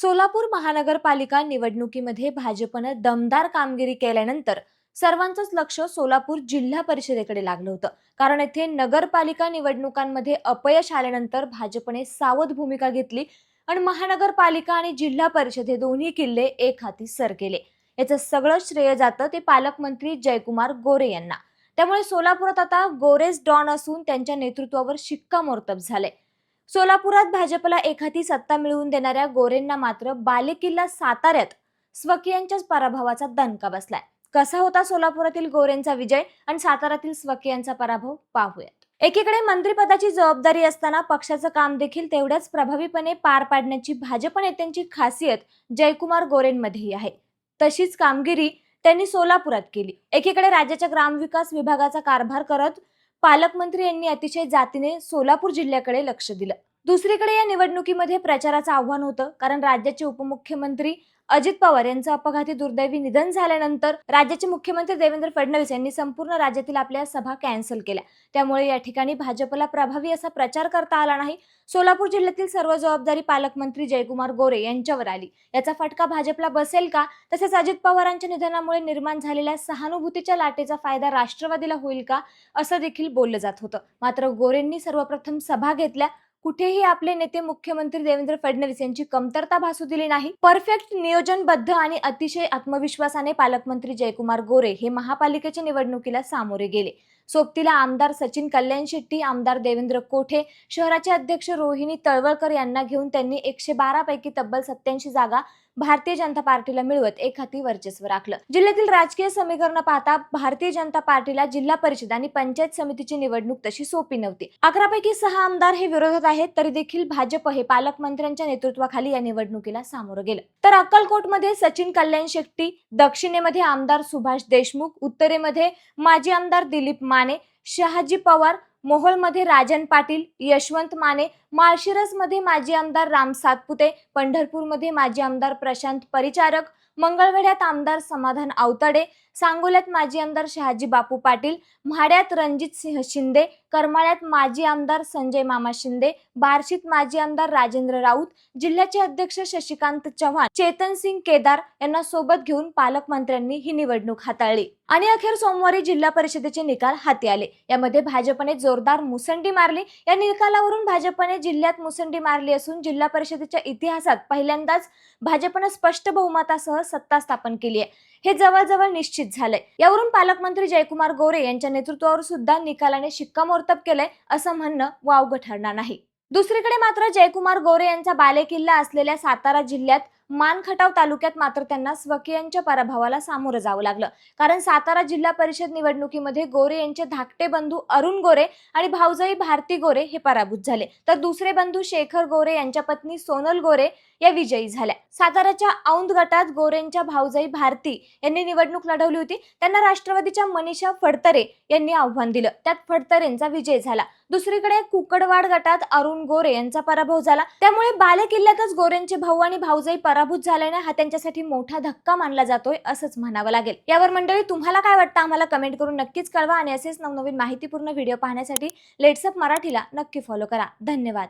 सोलापूर महानगरपालिका निवडणुकीमध्ये भाजपनं दमदार कामगिरी केल्यानंतर सर्वांचंच लक्ष सोलापूर जिल्हा परिषदेकडे लागलं होतं. कारण येथे नगरपालिका निवडणुकांमध्ये अपयश आल्यानंतर भाजपने सावध भूमिका घेतली आणि महानगरपालिका आणि जिल्हा परिषद हे दोन्ही किल्ले एक हाती सर केले. याचं सगळं श्रेय जातं ते पालकमंत्री जयकुमार गोरे यांना. त्यामुळे सोलापुरात आता गोरेज डॉन असून त्यांच्या नेतृत्वावर शिक्कामोर्तब झालंय. सोलापुरात भाजपला एखादी सत्ता मिळवून देणाऱ्या गोरेंना मात्र बालेकिल्ला साताऱ्यात स्वकीयांच्याच पराभवाचा दणका बसलाय. कसा होता सोलापुरातील गोरेंचा विजय आणि साताऱ्यातील स्वकीयांचा पराभव? पाहूयात. एकीकडे मंत्रिपदाची जबाबदारी असताना पक्षाचं काम देखील तेवढ्याच प्रभावीपणे पार पाडण्याची भाजप नेत्यांची खासियत जयकुमार गोरेंमध्येही आहे. तशीच कामगिरी त्यांनी सोलापुरात केली. एकीकडे राज्याच्या ग्रामविकास विभागाचा कारभार करत पालकमंत्री यांनी अतिशय जातीने सोलापूर जिल्ह्याकडे लक्ष दिलं. दुसरीकडे या निवडणुकीमध्ये प्रचाराचं आव्हान होतं कारण राज्याचे उपमुख्यमंत्री अजित पवार यांचं अपघाती दुर्दैवी निधन झाल्यानंतर राज्याचे मुख्यमंत्री देवेंद्र फडणवीस यांनी संपूर्ण राज्यातील आपल्या सभा कॅन्सल केल्या. त्यामुळे या ठिकाणी भाजपला प्रभावी असा प्रचार करता आला नाही. सोलापूर जिल्ह्यातील सर्व जबाबदारी पालकमंत्री जयकुमार गोरे यांच्यावर आली. याचा फटका भाजपला बसेल का? तसेच अजित पवारांच्या निधनामुळे निर्माण झालेल्या सहानुभूतीच्या लाटेचा फायदा राष्ट्रवादीला होईल का? असं देखील बोललं जात होतं. मात्र गोरेंनी सर्वप्रथम सभा घेतल्या. कुठेही आपले नेते मुख्यमंत्री देवेंद्र फडणवीस यांची कमतरता भासू दिली नाही. परफेक्ट नियोजनबद्ध आणि अतिशय आत्मविश्वासाने पालकमंत्री जयकुमार गोरे हे महापालिकेच्या निवडणुकीला सामोरे गेले. सोबतीला आमदार सचिन कल्याण शेट्टी आमदार देवेंद्र कोठे शहराचे अध्यक्ष रोहिणी तळवळकर यांना घेऊन त्यांनी एकशे बारा पैकी तब्बल सत्याऐंशी जागा भारतीय जनता पार्टीला मिळवत एक हाती वर्चस्व राखलं. जिल्ह्यातील राजकीय समीकरण पाहता भारतीय जनता पार्टीला जिल्हा परिषद आणि पंचायत समितीची निवडणूक तशी सोपी नव्हती. अकरा पैकी सहा आमदार हे विरोधात आहेत तरी देखील भाजप हे पालकमंत्र्यांच्या नेतृत्वाखाली या निवडणुकीला सामोरं गेलं. तर अक्कलकोटमध्ये सचिन कल्याण शेट्टी दक्षिणेमध्ये आमदार सुभाष देशमुख उत्तरेमध्ये माजी आमदार दिलीप माने शहाजी पवार मोहोळमध्ये राजन पाटील यशवंत माने माळशिरसमध्ये माजी आमदार राम सातपुते पंढरपूरमध्ये माजी आमदार प्रशांत परिचारक मंगळवेढ्यात आमदार समाधान आवतडे सांगोल्यात माजी आमदार शहाजी बापू पाटील म्हाड्यात रणजित सिंह शिंदे करमाळ्यात माजी आमदार संजय मामा शिंदे बार्शीत माजी आमदार राजेंद्र राऊत जिल्ह्याचे अध्यक्ष शशिकांत चव्हाण चेतन सिंग केदार यांना सोबत घेऊन पालकमंत्र्यांनी ही निवडणूक हाताळली. आणि अखेर सोमवारी जिल्हा परिषदेचे निकाल हाती आले. यामध्ये भाजपने जोरदार मुसंडी मारली. या निकालावरून भाजपने जिल्ह्यात मुसंडी मारली असून जिल्हा परिषदेच्या इतिहासात पहिल्यांदाच भाजपनं स्पष्ट बहुमतासह सत्ता स्थापन केली आहे. हे जवळजवळ निश्चित झालंय. यावरून पालकमंत्री जयकुमार गोरे यांच्या नेतृत्वावर सुद्धा निकालाने शिक्कामोर्तब केलंय असं म्हणणं वावगं ठरणार नाही. दुसरीकडे मात्र जयकुमार गोरे यांचा बालेकिल्ला असलेल्या सातारा जिल्ह्यात मानखटाव तालुक्यात मात्र त्यांना स्वकीयांच्या पराभवाला सामोरं जावं लागलं. कारण सातारा जिल्हा परिषद निवडणुकीमध्ये गोरे यांचे धाकटे बंधू अरुण गोरे आणि भाऊजाई भारती गोरे हे पराभूत झाले. तर दुसरे बंधू शेखर गोरे यांच्या पत्नी सोनल गोरे या विजयी झाल्या. साताराच्या औंध गटात गोरेंच्या भाऊजाई भारती यांनी निवडणूक लढवली होती. त्यांना राष्ट्रवादीच्या मनीषा फडतरे यांनी आव्हान दिलं. त्यात फडतरेंचा विजय झाला. दुसरीकडे कुकडवाड गटात अरुण गोरे यांचा पराभव झाला. त्यामुळे बालेकिल्ल्यातच गोरेंचे भाऊ आणि भाऊजाई पराभूत झाल्याने हा त्यांच्यासाठी मोठा धक्का मानला जातोय असंच म्हणावं लागेल. यावर मंडळी तुम्हाला काय वाटतं? आम्हाला कमेंट करून नक्कीच कळवा आणि असेच नवनवीन माहितीपूर्ण व्हिडिओ पाहण्यासाठी लेट्सअप मराठीला नक्की फॉलो करा. धन्यवाद.